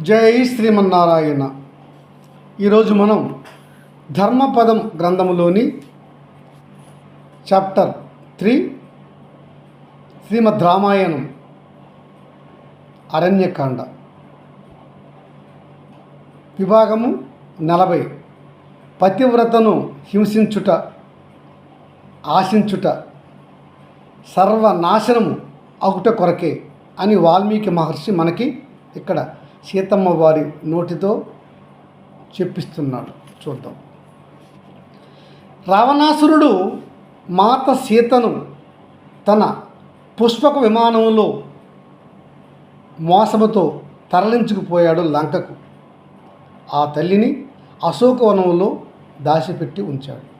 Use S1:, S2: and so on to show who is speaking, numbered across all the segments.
S1: జై శ్రీమన్నారాయణ. ఈరోజు మనం ధర్మపదం గ్రంథములోని చాప్టర్ త్రీ శ్రీమద్ రామాయణం అరణ్యకాండ. విభాగము నలభై. పతివ్రతను హింసించుట ఆశించుట సర్వనాశనము అగుట కొరకే అని వాల్మీకి మహర్షి మనకి ఇక్కడ సీతమ్మ వారి నోటితో చెప్పిస్తున్నాడు. చూద్దాం. రావణాసురుడు మాత సీతను తన పుష్పక విమానంలో మోసముతో తరలించుకుపోయాడు లంకకు. ఆ తల్లిని అశోకవనంలో దాచిపెట్టి ఉంచాడు.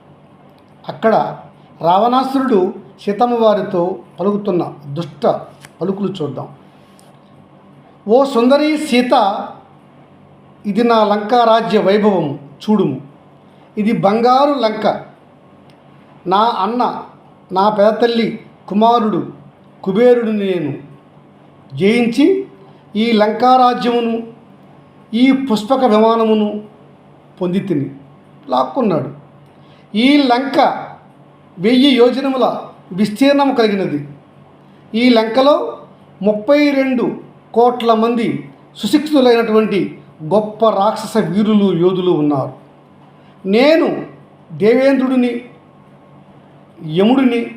S1: అక్కడ రావణాసురుడు సీతమ్మవారితో పలుకుతున్న దుష్ట పలుకులు చూద్దాం. ఓ సుందరి సీత ఇది నా లంకారాజ్య వైభవం చూడుము. ఇది బంగారు లంక. నా అన్న నా పెదతల్లి కుమారుడు కుబేరుడు నేను. జయించి ఈ లంకారాజ్యమును ఈ పుష్పక విమానమును పొంది తిని లాక్కున్నాడు. ఈ లంక వెయ్యి యోజనముల విస్తీర్ణము కలిగినది. ఈ లంకలో ముప్పై రెండు కోట్ల మంది సుశిక్షితులైనటువంటి గొప్ప రాక్షస వీరులు యోధులు ఉన్నారు. నేను దేవేంద్రుడిని యముడిని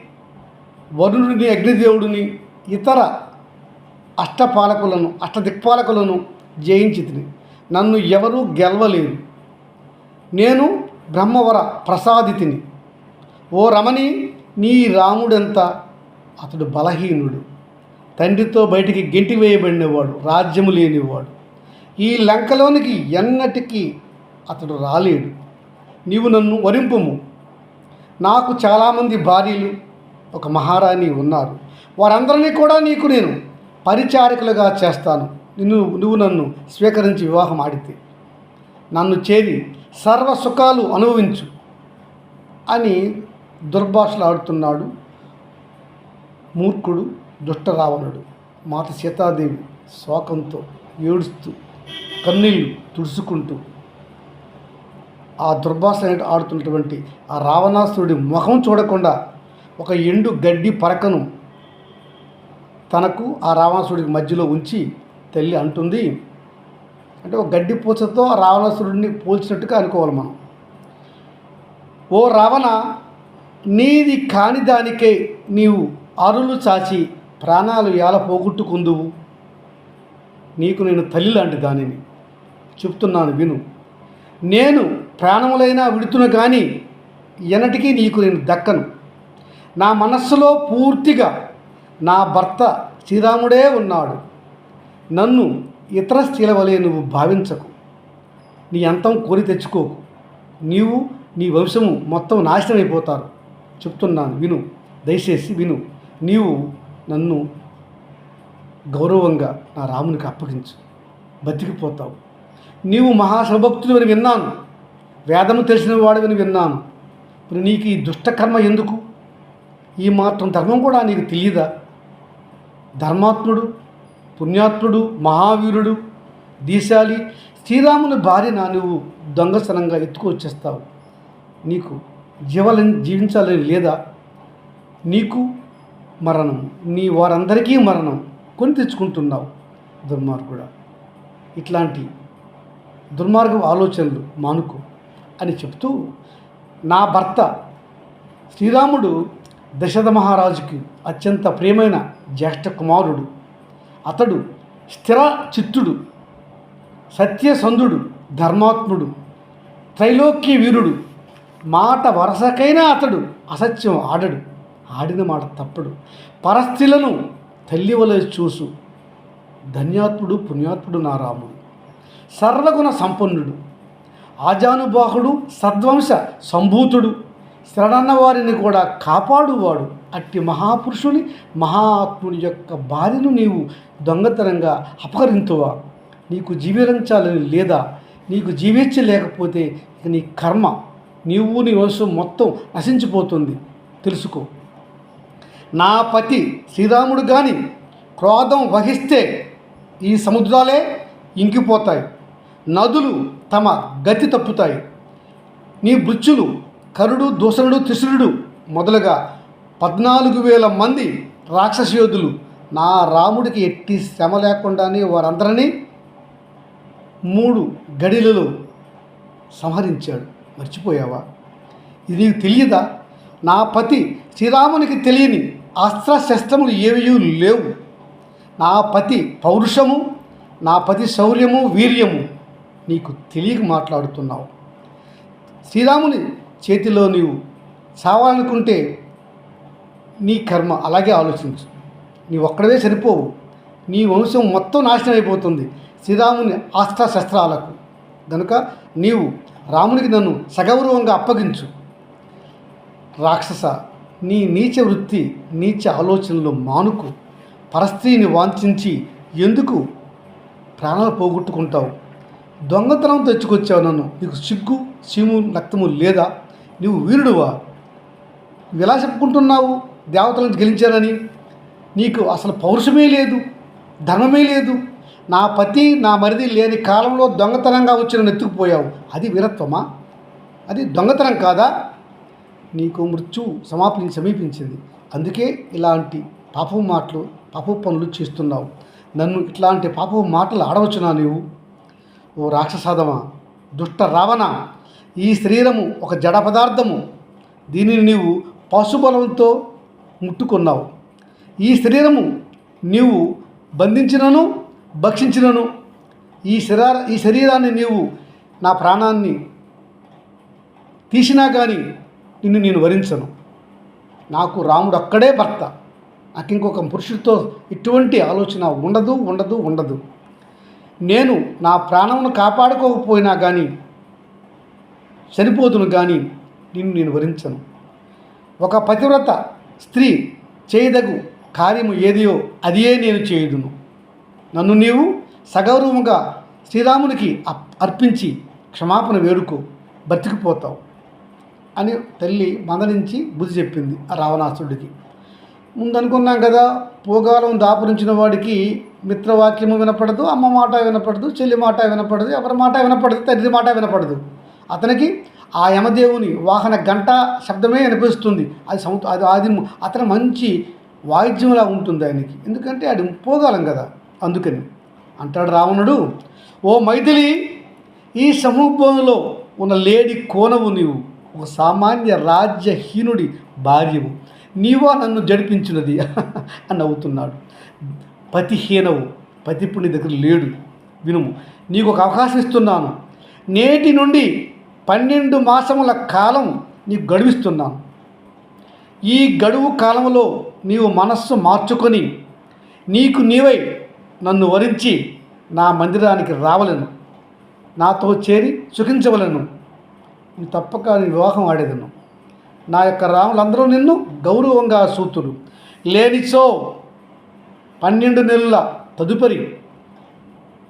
S1: వరుణుడిని అగ్నిదేవుడిని ఇతర అష్టపాలకులను అష్టదిక్పాలకులను జయించితిని. నన్ను ఎవరూ గెలవలేరు. నేను బ్రహ్మవర ప్రసాదితిని. ఓ రమణి నీ రాముడెంత? అతడు బలహీనుడు. తండ్రితో బయటికి గెంటి వేయబడినవాడు రాజ్యము లేనివాడు. ఈ లంకలోనికి ఎన్నటికీ అతడు రాలేడు. నీవు నన్ను వరింపుము. నాకు చాలామంది భార్యలు ఒక మహారాణి ఉన్నారు. వారందరినీ కూడా నీకు నేను పరిచారికలుగా చేస్తాను. నిన్ను నువ్వు నన్ను స్వీకరించి వివాహం ఆడితే. నన్ను చేరి సర్వ సుఖాలు అనుభవించు అని దుర్భాషలు ఆడుతున్నాడు మూర్ఖుడు. దుష్ట రావణుడు మాత సీతాదేవి శోకంతో ఏడుస్తూ కన్నీళ్ళు తుడుచుకుంటూ ఆ దుర్భాష ఆడుతున్నటువంటి ఆ రావణాసురుడి ముఖం చూడకుండా ఒక ఎండు గడ్డి పరకను తనకు ఆ రావణాసురుడికి మధ్యలో ఉంచి తల్లి అంటుంది అంటే ఒక గడ్డి పూచతో ఆ రావణాసురుడిని పోల్చినట్టుగా అనుకోవాలి మనం. ఓ రావణ నీది కాని దానికే నీవు అరులు చాచి ప్రాణాలు ఎలా పోగొట్టుకుందువు? నీకు నేను తల్లి లాంటి దానిని చెప్తున్నాను విను. నేను ప్రాణములైనా విడుతును కానీ ఎన్నటికీ నీకు నేను దక్కను. నా మనస్సులో పూర్తిగా నా భర్త శ్రీరాముడే ఉన్నాడు. నన్ను ఇతర స్త్రీల వలె నువ్వు భావించకు. నీ అంతం కోరి తెచ్చుకోకు. నీవు నీ వంశము మొత్తం నాశనమైపోతారు. చెప్తున్నాను విను. దయచేసి విను. నీవు నన్ను గౌరవంగా నా రామునికి అప్పగించు. బతికిపోతావు. నీవు మహాశివభక్తుడు అని విన్నాను. వేదము తెలిసిన వాడివని విన్నాను. ఇప్పుడు నీకు ఈ దుష్టకర్మ ఎందుకు? ఈ మాత్రం ధర్మం కూడా నీకు తెలియదా ధర్మాత్ముడు పుణ్యాత్ముడు మహావీరుడు దీశాలి శ్రీరాముని భార్యన నా నువ్వు దొంగసనంగా ఎత్తుకొచ్చేస్తావు నీకు జీవాలని జీవించాలని లేదా? నీకు మరణం. నీ వారందరికీ మరణం. కొని తెచ్చుకుంటున్నావు. దుర్మార్గుడ. ఇట్లాంటి దుర్మార్గ ఆలోచనలు మానుకో అని చెప్తూ నా భర్త శ్రీరాముడు దశరథ మహారాజుకి అత్యంత ప్రియమైన జ్యేష్ఠ కుమారుడు. అతడు స్థిర చిత్తుడు సత్యసంధుడు ధర్మాత్ముడు త్రైలోక్య వీరుడు మాట వరసకైనా అతడు అసత్యం ఆడడు. ఆడిన మాట తప్పడు. పరస్థిలను తల్లి వలె చూసు. ధన్యాత్ముడు పుణ్యాత్ముడు నా రాముడు. సర్వగుణ సంపన్నుడు. ఆజానుబాహుడు సద్వంశ సంభూతుడు. శరణన్న వారిని కూడా కాపాడువాడు. అట్టి మహాపురుషుని మహాత్ముడి యొక్క బాధను నీవు దొంగతనంగా అపహరింతువా? నీకు జీవించాలని లేదా? నీకు జీవించలేకపోతే నీ కర్మ నీవు నీ వంశం మొత్తం నశించిపోతుంది. తెలుసుకో. నా పతి శ్రీరాముడు కానీ క్రోధం వహిస్తే ఈ సముద్రాలే ఇంకిపోతాయి. నదులు తమ గతి తప్పుతాయి. నీ మృత్యులు కరుడు దూషణుడు త్రిశురుడు మొదలుగా పద్నాలుగు వేల మంది రాక్షస యోధులు. నా రాముడికి ఎట్టి శ్రమ లేకుండానే వారందరినీ మూడు గడిలలో సంహరించాడు. మర్చిపోయావా? ఇది నీకు తెలియదా? నా పతి శ్రీరామునికి తెలియని అస్త్రశస్త్రములు ఏవీ లేవు. నా పతి పౌరుషము నా పతి శౌర్యము వీర్యము నీకు తెలియక మాట్లాడుతున్నావు. శ్రీరాముని చేతిలో నీవు చావాలనుకుంటే నీ కర్మ అలాగే ఆలోచించు. నీ ఒక్కడవే సరిపోవు. నీ వంశం మొత్తం నాశనం అయిపోతుంది శ్రీరాముని అస్త్ర శస్త్రాలకు కనుక నీవు రామునికి నన్ను సగౌరవంగా అప్పగించు. రాక్షస నీ నీచ వృత్తి నీచ ఆలోచనలు మానుకు పరస్త్రీని వాంఛించి ఎందుకు ప్రాణాలు పోగొట్టుకుంటావు? దొంగతనం తెచ్చుకొచ్చావు నన్ను. నీకు సిగ్గు సీము రక్తము లేదా? నువ్వు వీరుడువా? ఇలా చెప్పుకుంటున్నావు దేవతలను గెలిచానని? నీకు అసలు పౌరుషమే లేదు ధర్మమే లేదు. నా పతి నా మరిది లేని కాలంలో దొంగతనంగా వచ్చిన ఎత్తుకుపోయావు. అది వీరత్వమా? అది దొంగతనం కాదా? నీకు మృత్యు సమాప్తి సమీపించింది. అందుకే ఇలాంటి పాపపు మాటలు పాపపు పనులు చేస్తున్నావు. నన్ను ఇట్లాంటి పాపపు మాటలు ఆడవచ్చునా నీవు? ఓ రాక్షసాధమా దుష్ట రావణ ఈ శరీరము ఒక జడ పదార్థము. దీనిని నీవు పశుబలంతో ముట్టుకున్నావు. ఈ శరీరము నీవు బంధించినను భక్షించినను. ఈ శరీర ఈ శరీరాన్ని నీవు నా ప్రాణాన్ని తీసినా కానీ నిన్ను నేను వరించను. నాకు రాముడు అక్కడే భర్త. నాకు ఇంకొక పురుషుడితో ఇటువంటి ఆలోచన ఉండదు ఉండదు ఉండదు. నేను నా ప్రాణమును కాపాడుకోకపోయినా కానీ చనిపోతును కానీ నిన్ను నేను వరించను. ఒక పతివ్రత స్త్రీ చేయదగు కార్యము ఏదియో అదియే నేను చేయుదును. నన్ను నీవు సగౌరవముగా శ్రీరామునికి అప్- అర్పించి క్షమాపణ వేడుకో బతికిపోతావు అని తల్లి మందలించి బుద్ధి చెప్పింది ఆ రావణాసుడికి ముందనుకున్నాం కదా పోగాలం దాపురించిన వాడికి మిత్రవాక్యము వినపడదు అమ్మ మాట వినపడదు చెల్లి మాట వినపడదు ఎవరి మాట వినపడదు తండ్రి మాట వినపడదు. అతనికి ఆ యమదేవుని వాహన గంట శబ్దమే అనిపిస్తుంది అది సము అది అది అతను మంచి వాయిద్యంలా ఉంటుంది ఆయనకి. ఎందుకంటే అది పోగాలం కదా అందుకని. అంటాడు రావణుడు ఓ మైథిలి ఈ సమూహంలో ఉన్న లేడి కోనవు నీవు. ఒక సామాన్య రాజ్యహీనుడి భార్యవు. నీవా నన్ను జడిపించినది అని నవ్వుతున్నాడు. పతిహీనవు పతి దగ్గర లేడు. వినుము నీకు ఒక అవకాశం ఇస్తున్నాను. నేటి నుండి పన్నెండు మాసముల కాలం నీకు గడువిస్తున్నాను. ఈ గడువు కాలంలో నీవు మనస్సు మార్చుకొని నీకు నీవై నన్ను వరించి నా మందిరానికి రావలను. నాతో చేరి సుఖించవలను. తప్పక వివాహం ఆడేదను. నా యొక్క రాములందరూ నిన్ను గౌరవంగా సూతుడు లేనిచో పన్నెండు నెలల తదుపరి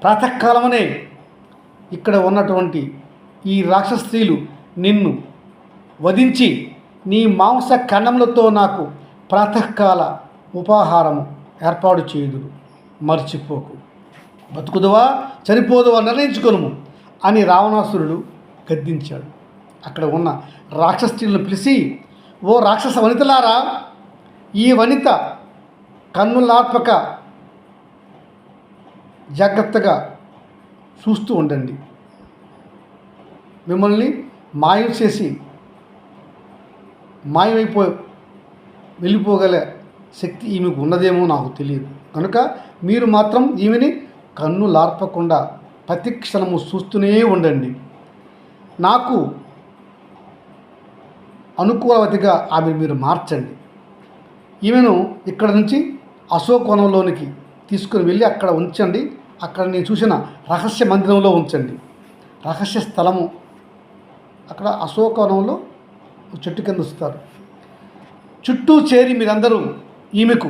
S1: ప్రాతకాలమనే ఇక్కడ ఉన్నటువంటి ఈ రాక్షస స్త్రీలు నిన్ను వధించి నీ మాంస ఖండములతో నాకు ప్రాతకాల ఉపాహారము ఏర్పాటు చేయుదురు. మర్చిపోకు. బతుకుదువా? చనిపోదువా? నిర్ణయించుకొనుము అని రావణాసురుడు గద్దించాడు. అక్కడ ఉన్న రాక్షస స్త్రీలను పిలిచి ఓ రాక్షస వనితలారా ఈ వనిత కన్నులాత్మక జాగ్రత్తగా చూస్తూ ఉండండి. మిమ్మల్ని మాయం చేసి మాయమైపో వెళ్ళిపోగల శక్తి ఈమెకు ఉన్నదేమో నాకు తెలియదు. కనుక మీరు మాత్రం ఈమెని కన్ను లార్పకుండా ప్రతిక్షణము చూస్తూనే ఉండండి. నాకు అనుకూలవతిగా ఆమె మీరు మార్చండి. ఈమెను ఇక్కడ నుంచి అశోకోణంలోనికి తీసుకుని వెళ్ళి అక్కడ ఉంచండి. అక్కడ నేను చూసిన రహస్య మందిరంలో ఉంచండి. రహస్య స్థలము అక్కడ అశోకవనంలో చెట్టు కింద వస్తారు. చుట్టూ చేరి మీరందరూ ఈమెకు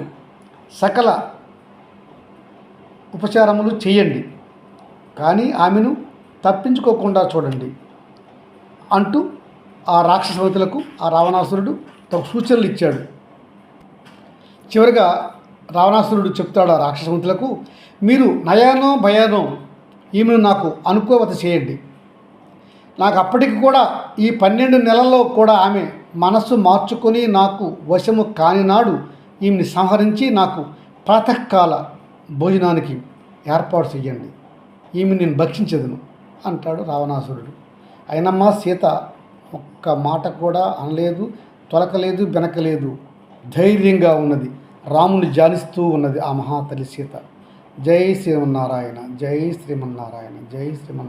S1: సకల ఉపచారములు చేయండి. కానీ ఆమెను తప్పించుకోకుండా చూడండి. అంటూ ఆ రాక్షసవతులకు ఆ రావణాసురుడు తమ సూచనలు ఇచ్చాడు. చివరిగా రావణాసురుడు చెప్తాడు ఆ రాక్షసవంతులకు మీరు నయానో భయానో ఈమెను నాకు అనుకోవత చేయండి. నాకు అప్పటికి కూడా ఈ పన్నెండు నెలల్లో కూడా ఆమె మనస్సు మార్చుకొని నాకు వశము కాని నాడు ఈమెని సంహరించి నాకు ప్రాతకాల భోజనానికి ఏర్పాటు చేయండి ఈమె నేను భక్షించదును అంటాడు రావణాసురుడు. అయినమ్మా సీత ఒక్క మాట కూడా అనలేదు తొలకలేదు బెనకలేదు ధైర్యంగా ఉన్నది. రాముని జాలిస్తూ ఉన్నది ఆ మహాతల్లి సీత. జై శ్రీమన్నారాయణ జై శ్రీమన్నారాయణ జై శ్రీమన్నారాయణ.